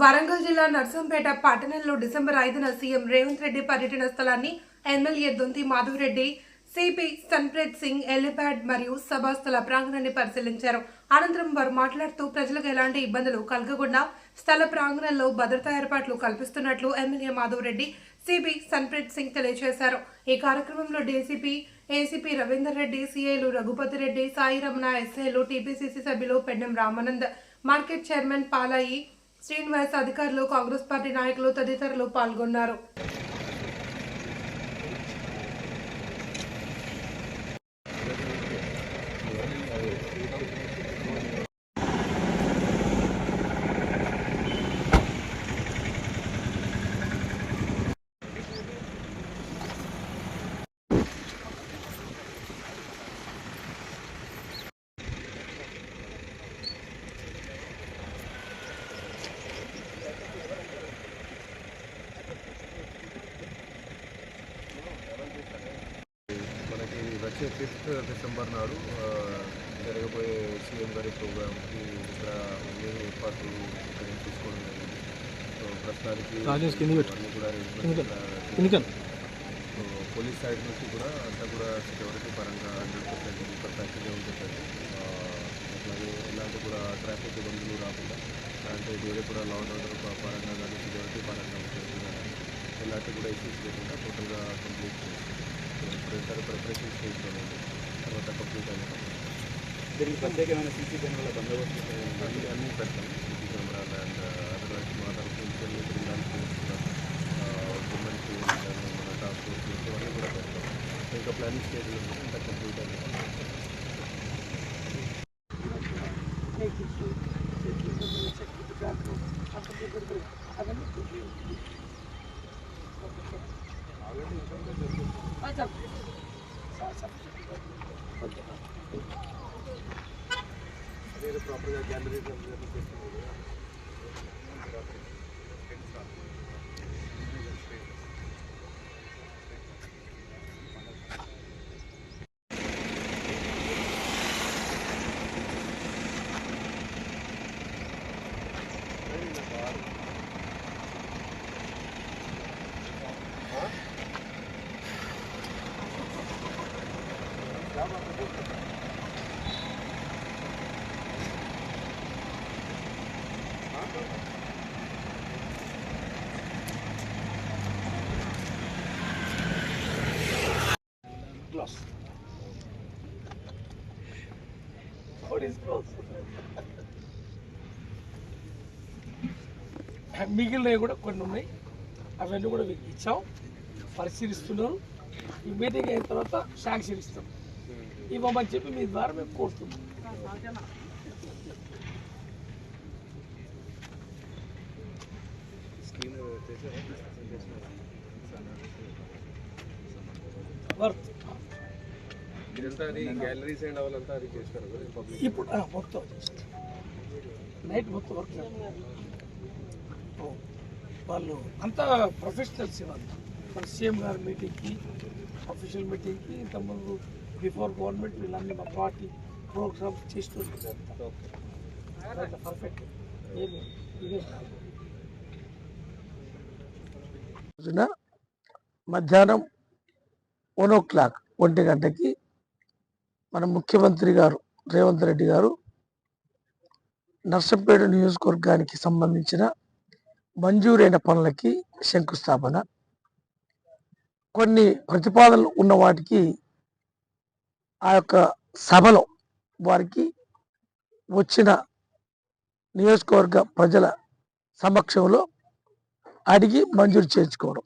వరంగల్ జిల్లా నర్సంపేట పట్టణంలో డిసెంబర్ ఐదున సీఎం రేవంత్ రెడ్డి పర్యటన స్థలాన్ని MLA Donthi Madhavareddy CP Sanpreet Singh helipad మరియు సభాస్థల ప్రాంగణాన్ని పరిశీలించారు. అనంతరం వారు మాట్లాడుతూ ప్రజలకు ఎలాంటి ఇబ్బందులు కలగకుండా స్థల ప్రాంగణంలో భద్రతా ఏర్పాట్లు కల్పిస్తున్నట్లు ఎమ్మెల్యే మాధవరెడ్డి సిపి సన్ప్రీత్ సింగ్ తెలియజేశారు. ఈ కార్యక్రమంలో డీసీపీ ఏసీపీ రవీందర్ రెడ్డి సిఐలు రఘుపతి రెడ్డి సాయి రమణ ఎస్ఐలు టీపీసీసీ సభ్యులు పెండెం రామానంద్ మార్కెట్ చైర్మన్ పాలాయి శ్రీనివాస్ అధికారులు కాంగ్రెస్ పార్టీ నాయకులు తదితరులు పాల్గొన్నారు. వచ్చే ఫిఫ్త్ డిసెంబర్ నాడు జరగబోయే సీఎం గారి ప్రోగ్రామ్కి ఇక్కడ అన్ని ఏర్పాట్లు ఇక్కడ తీసుకోవడం జరిగింది. సో ప్రస్తుతానికి. అన్ని కూడా ఇక్కడ సో పోలీస్ సైడ్ నుంచి కూడా అంతా కూడా సెక్యూరిటీ పరంగా హండ్రెడ్ పర్సెంట్ పర్ఫెక్ట్గా ఉంటుంది ఆ, అట్లాగే ఎలాంటి కూడా ట్రాఫిక్ ఇబ్బందులు రాకుండా అంటే వేరే కూడా లా అండ్ ఆర్డర్ పరంగా కానీ సెక్యూరిటీ పరంగా ఉంటుంది కానీ ఎలాంటి కూడా ఇష్యూస్ లేకుండా టోటల్గా కంప్లీట్ చేసి ఇప్పుడు ప్రిపరేషన్ స్టేజ్లో ఉంది తర్వాత కంప్లీట్ అయిన దీనికి ప్రత్యేకమైన సీసీ కెమెరాల బందోబస్తు అన్ని అన్నీ పెడతాం సీసీ కెమెరాలు అండ్ అదర్వైజ్ మా తరఫు నుంచి అన్ని బృందాలు ఉమెన్స్ మన టాస్క్ ఫోర్స్ ఇవన్నీ కూడా పెడతాం ఇంకా ప్లానింగ్ స్టేజ్లో ఉంది ఇంకా complete Böyle kendileri de bize bir destek oluyor. Class What is close? మిగిలినవి కూడా కొన్ని ఉన్నాయి. అవన్నీ కూడా మీకు ఇచ్చాం. పరిశీలిస్తున్నారు ఈ మీటింగ్ అయిన తర్వాత శాంక్షన్ ఇస్తాం. ఇవ్వమని చెప్పి మీ ద్వారా మేము కోరుతున్నాం వర్త్ ఇదంతా అది గ్యాలరీస్ అండ్ వాళ్ళంతా అది చేస్తారు కదా పబ్లిక్ ఇప్పుడు మొత్తం. నైట్ మొత్తం వర్క్ వాళ్ళు అంతా ప్రొఫెషనల్స్ మన సీఎం గారి మీటింగ్కి అఫీషియల్ మీటింగ్కి ఇంతకుముందు బిఫోర్ గవర్నమెంట్ వీళ్ళన్ని మా పార్టీ ప్రోగ్రామ్స్ చేస్తుంటారు పర్ఫెక్ట్ ఏమి ఇదే. రోజున మధ్యాహ్నం వన్ ఓ క్లాక్ ఒంటి గంటకి మన ముఖ్యమంత్రి గారు రేవంత్ రెడ్డి గారు నర్సంపేట నియోజకవర్గానికి సంబంధించిన మంజూరైన పనులకి శంకుస్థాపన. కొన్ని ప్రతిపాదనలు ఉన్న వాటికి ఆ యొక్క సభలో వారికి వచ్చిన నియోజకవర్గ ప్రజల సమక్షంలో అడిగి మంజూరు చేయించుకోవడం.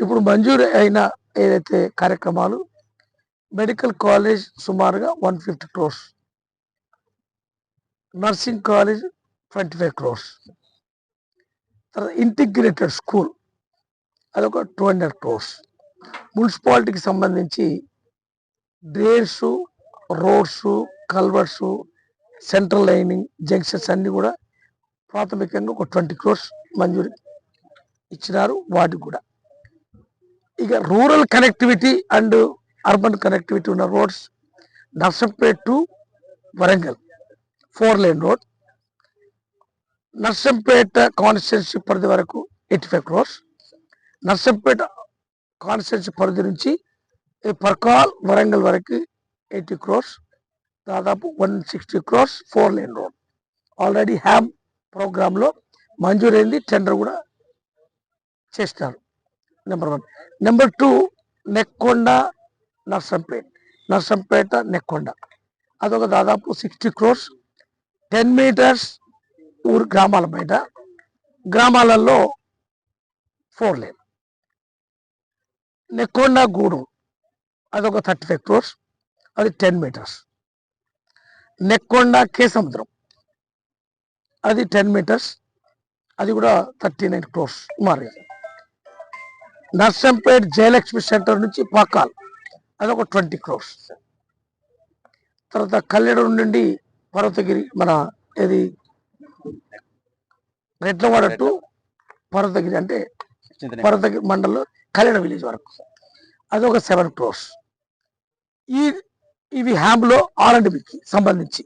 ఇప్పుడు మంజూరు అయిన ఏదైతే కార్యక్రమాలు మెడికల్ కాలేజ్ సుమారుగా one fifty crores. Nursing college twenty five crores. తర్వాత ఇంటిగ్రేటెడ్ స్కూల్ అదొక టూ హండ్రెడ్ క్రోర్స్. మున్సిపాలిటీకి సంబంధించి drains roads culverts central lining junctions అన్నీ కూడా ప్రాథమికంగా ఒక ట్వంటీ క్రోర్స్ మంజూరు ఇచ్చినారు వాటికి కూడా. ఇక rural connectivity and urban connectivity ఉన్న roads Narsampet to Warangal four lane road. Narsampet constituency పరిధి వరకు eighty five crores. Narsampet constituency పరిధి నుంచి పర్కాల్ వరంగల్ వరకు ఎయిటీ క్రోర్స్. దాదాపు one sixty crores four lane road. Already HAM ప్రోగ్రాంలో మంజూరైంది టెండర్ కూడా చేస్తారు. Number one number two Nekkonda Narsampet Narsampet Nekkonda అదొక దాదాపు సిక్స్టీ క్రోర్స్ టెన్ మీటర్స్ ఊరు గ్రామాల బయట. గ్రామాలలో ఫోర్ లేన్ నెక్కొండ గూడూరు అదొక థర్టీ ఫైవ్ క్రోర్స్ అది టెన్ మీటర్స్ నెక్కొండ కేసముద్రం అది టెన్ మీటర్స్ అది కూడా థర్టీ నైన్ క్రోర్స్ సుమారుగా నర్సంపేట్ జయలక్ష్మి సెంటర్ నుంచి పాకాల్. అదొక ట్వంటీ క్రోర్స్. తర్వాత కల్లెడు నుండి పర్వతగిరి మన ఇది రెడ్లవాడ టు పర్వతగిరి అంటే పర్వతగిరి మండలంలో కళ్యాణ విలేజ్ వరకు. అది ఒక సెవెన్ క్రోర్స్. ఈ ఇవి హ్యామ్లో ఆర్ అండ్ బికి సంబంధించి.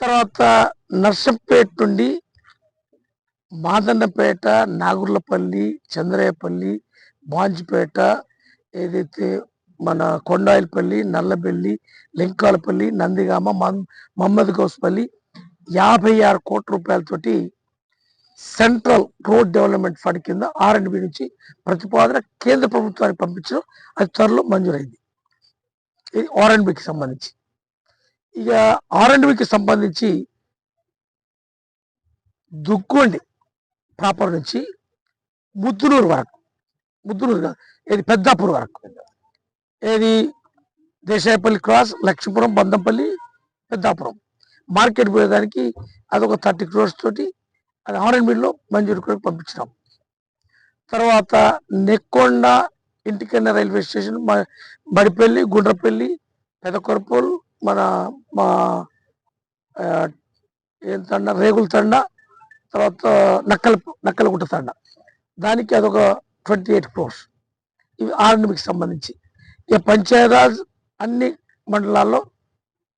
తర్వాత నర్సంపేట్ నుండి మాదన్నపేట నాగుర్లపల్లి చంద్రయ్యపల్లి బాంజిపేట ఏదైతే మన కొండాయిలపల్లి నల్లబెల్లి లింకాలపల్లి నందిగామ మం- మహమ్మద్ గౌస్పల్లి యాభై ఆరు కోట్ల రూపాయలతోటి సెంట్రల్ రోడ్ డెవలప్మెంట్ ఫండ్ కింద ఆర్ఎండ్బి నుంచి ప్రతిపాదన కేంద్ర ప్రభుత్వానికి పంపించడం అది త్వరలో మంజూరైంది. ఇది ఆర్ఎండ్బికి సంబంధించి. ఇక ఆర్ఎండ్బికి సంబంధించి దుక్కోండి ప్రాపర్ నుంచి ముద్దునూరు వరకు. ముద్దునూరు ఏది పెద్దాపూర్ వరకు. ఏది దేశాయపల్లి క్రాస్ లక్ష్మీపురం బందంపల్లి పెద్దాపురం. మార్కెట్ పోయేదానికి అదొక థర్టీ క్రోర్స్ తోటి అది ఆరెంజ్ అండ్ మంజూరు కూడా పంపించినాం. తర్వాత నెక్కొండ ఇంటికన్న రైల్వే స్టేషన్ బడిపల్లి గుండ్రపల్లి పెదకొరపోలు మన మా ఆ, రేగుల తండ తర్వాత నక్కల నక్కలగుట్ట తండ. దానికి అదొక ట్వంటీ ఎయిట్ క్రోర్స్. ఇవి ఆర్ఎండ్బికి సంబంధించి. ఇక పంచాయరాజ్ అన్ని మండలాల్లో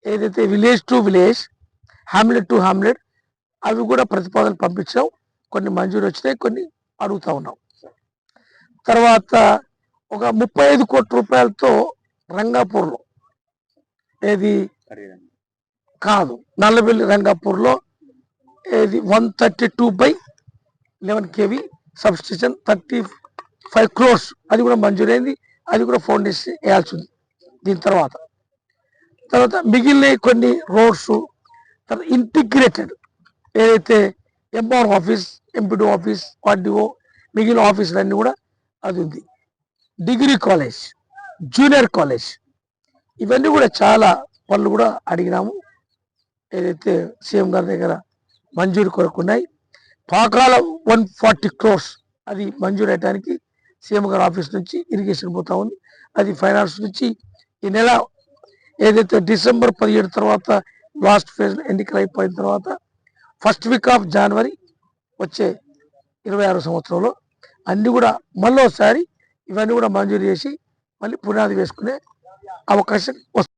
ఏదైతే village to village hamlet to hamlet అవి కూడా ప్రతిపాదనలు పంపించాం. కొన్ని మంజూరు వచ్చినాయి కొన్ని అడుగుతా ఉన్నాం. తర్వాత ఒక ముప్పై ఐదు కోట్ల రూపాయలతో రంగాపూర్లో. ఏది? కాదు. నల్లబెల్లి రంగాపూర్లో ఏది? One thirty two by eleven KV substation thirty five crores అది కూడా మంజూరైంది. అది కూడా ఫౌండేషన్ వేయాల్సి ఉంది దీని తర్వాత. తర్వాత మిగిలిన కొన్ని రోడ్స్ తర్వాత ఇంటిగ్రేటెడ్ ఏదైతే MR office MPD office RDO మిగిలిన ఆఫీసులన్నీ కూడా అది ఉంది. డిగ్రీ కాలేజ్ జూనియర్ కాలేజ్ ఇవన్నీ కూడా చాలా పనులు కూడా అడిగినాము. ఏదైతే సీఎం గారి దగ్గర మంజూరు కొరకున్నాయి పాకాల వన్ ఫార్టీ క్రోర్స్ అది మంజూరు అయ్యడానికి సీఎం గారి ఆఫీస్ నుంచి ఇరిగేషన్ పోతా ఉంది. అది ఫైనాన్స్ నుంచి ఈ నెల ఏదైతే డిసెంబర్ పదిహేడు తర్వాత లాస్ట్ ఫేజ్ ఎన్నికలు అయిపోయిన తర్వాత ఫస్ట్ వీక్ ఆఫ్ జనవరి వచ్చే ఇరవై ఆరు సంవత్సరంలో అన్నీ కూడా మళ్ళీ ఒకసారి ఇవన్నీ కూడా మంజూరు చేసి మళ్ళీ పునాది వేసుకునే అవకాశం వస్తుంది.